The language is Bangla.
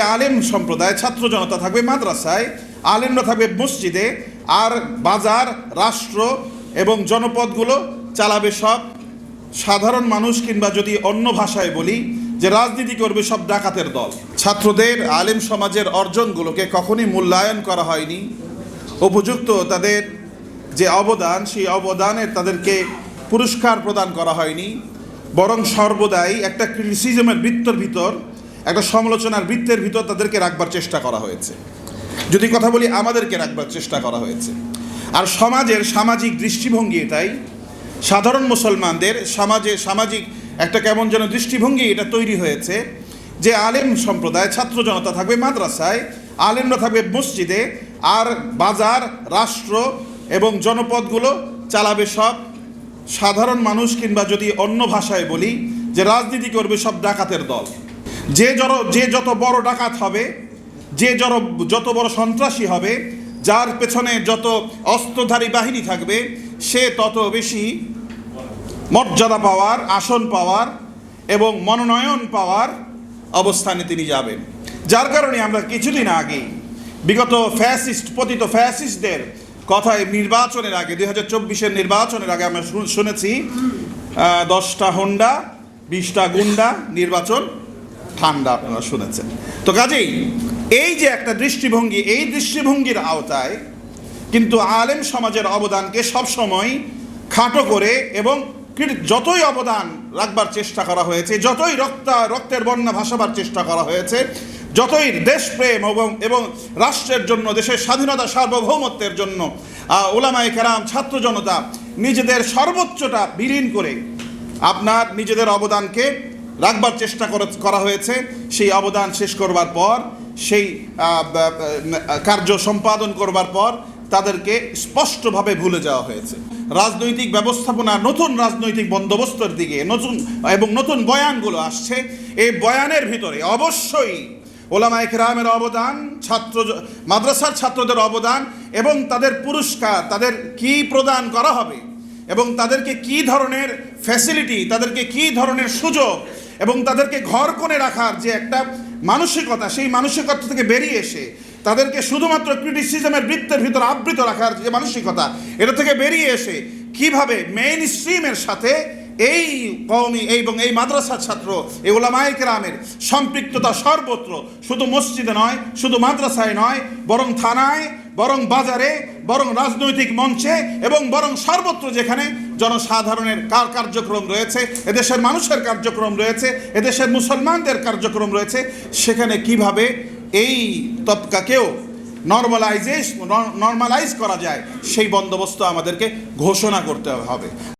আলেম সম্প্রদায়, ছাত্র জনতা থাকবে মাদ্রাসায়, আলেমরা থাকবে মসজিদে, আর বাজার, রাষ্ট্র এবং জনপদগুলো চালাবে সব সাধারণ মানুষ কিংবা যদি অন্য ভাষায় বলি যে রাজনীতি করবে সব ডাকাতের দল। ছাত্রদের আলেম সমাজের অর্জনগুলোকে কখনই মূল্যায়ন করা হয়নি। উপযুক্ত তাদের যে অবদান, সেই অবদানের তাদেরকে পুরস্কার প্রদান করা হয়নি। বরং সর্বদাই একটা ক্রিটিসিজমের বৃত্তর ভিতর একটা সমালোচনার বৃত্তের ভিতর তাদেরকে রাখবার চেষ্টা করা হয়েছে। যদি কথা বলি, আমাদেরকে রাখবার চেষ্টা করা হয়েছে। আর সমাজের সামাজিক দৃষ্টিভঙ্গি এটাই। সাধারণ মুসলমানদের সমাজে সামাজিক একটা কেমন যেন দৃষ্টিভঙ্গি এটা তৈরি হয়েছে যে আলেম সম্প্রদায়, ছাত্র জনতা থাকবে মাদ্রাসায়, আলেমরা থাকবে মসজিদে, আর বাজার, রাষ্ট্র এবং জনপদগুলো চালাবে সব। সাধারণ মানুষ কিংবা যদি অন্য ভাষায় বলি, যে রাজনীতি করবে সব ডাকাতের দল। যে জড়, যে যত বড় ডাকাত হবে, যে জড়, যত বড় সন্ত্রাসী হবে, যার পেছনে যত অস্ত্রধারী বাহিনী থাকবে, সে তত বেশি মর্যাদা পাওয়ার, আসন পাওয়ার এবং মনোনয়ন পাওয়ার অবস্থানে তিনি যাবেন। যার কারণে আমরা কিছুদিন আগে বিগত ফ্যাসিস্ট, পতিত ফ্যাসিস্টদের কথায় নির্বাচনের আগে, দুই হাজার চব্বিশের নির্বাচনের আগে আমরা শুনেছি দশটা হোন্ডা, বিশটা গুন্ডা নির্বাচন ঠান্ডা আপনারা শুনেছেন। তো কাজেই এই যে একটা দৃষ্টিভঙ্গি, এই দৃষ্টিভঙ্গির আওতায় কিন্তু আলেম সমাজের অবদানকে সবসময় খাটো করে এবং যতই অবদান রাখবার চেষ্টা করা হয়েছে, যতই রক্ত, রক্তের বন্যা ভাসাবার চেষ্টা করা হয়েছে, যতই দেশপ্রেম এবং এবং রাষ্ট্রের জন্য, দেশের স্বাধীনতা, সার্বভৌমত্বের জন্য ওলামায়ে কেরাম, ছাত্র জনতা নিজেদের সর্বোচ্চটা বিলীন করে আপনার নিজেদের অবদানকে রাখবার চেষ্টা করে- হয়েছে। সেই অবদান শেষ করবার পর, সেই কার্য সম্পাদন করবার পর তাদেরকে স্পষ্টভাবে ভুলে যাওয়া হয়েছে। রাজনৈতিক ব্যবস্থাপনা, নতুন রাজনৈতিক বন্দোবস্তের দিকে নতুন এবং নতুন বয়ানগুলো আসছে। এই বয়ানের ভিতরে অবশ্যই ওলামায়ে কেরামের অবদান, ছাত্র, মাদ্রাসার ছাত্রদের অবদান এবং তাদের পুরস্কার, তাদের কি প্রদান করা হবে এবং তাদেরকে কি ধরনের ফ্যাসিলিটি তাদেরকে কি ধরনের সুযোগ এবং তাদেরকে ঘর কোণে রাখার যে একটা মানসিকতা, সেই মানসিকতা থেকে বেরিয়ে এসে তাদেরকে শুধুমাত্র ক্রিটিসিজমের বৃত্তের ভিতর আবৃত রাখার যে মানসিকতা, এটা থেকে বেরিয়ে এসে কীভাবে মেইন স্ট্রিমের সাথে এই কওমি এবং এই মাদ্রাসার ছাত্র, এই ওলামায়ে কেরামের সম্পৃক্ততা সর্বত্র শুধু মসজিদে নয়, শুধু মাদ্রাসায় নয়, বরং থানায়, বরং বাজারে, বরং রাজনৈতিক মঞ্চে এবং বরং সর্বত্র যেখানে জনসাধারণের কার কার্যক্রম রয়েছে, এদেশের মানুষের কার্যক্রম রয়েছে, এদেশের মুসলমানদের কার্যক্রম রয়েছে, সেখানে কীভাবে এই তবকাকেও নর্মালাইজেশ নর্মালাইজ করা যায়, সেই বন্দোবস্ত আমাদেরকে ঘোষণা করতে হবে।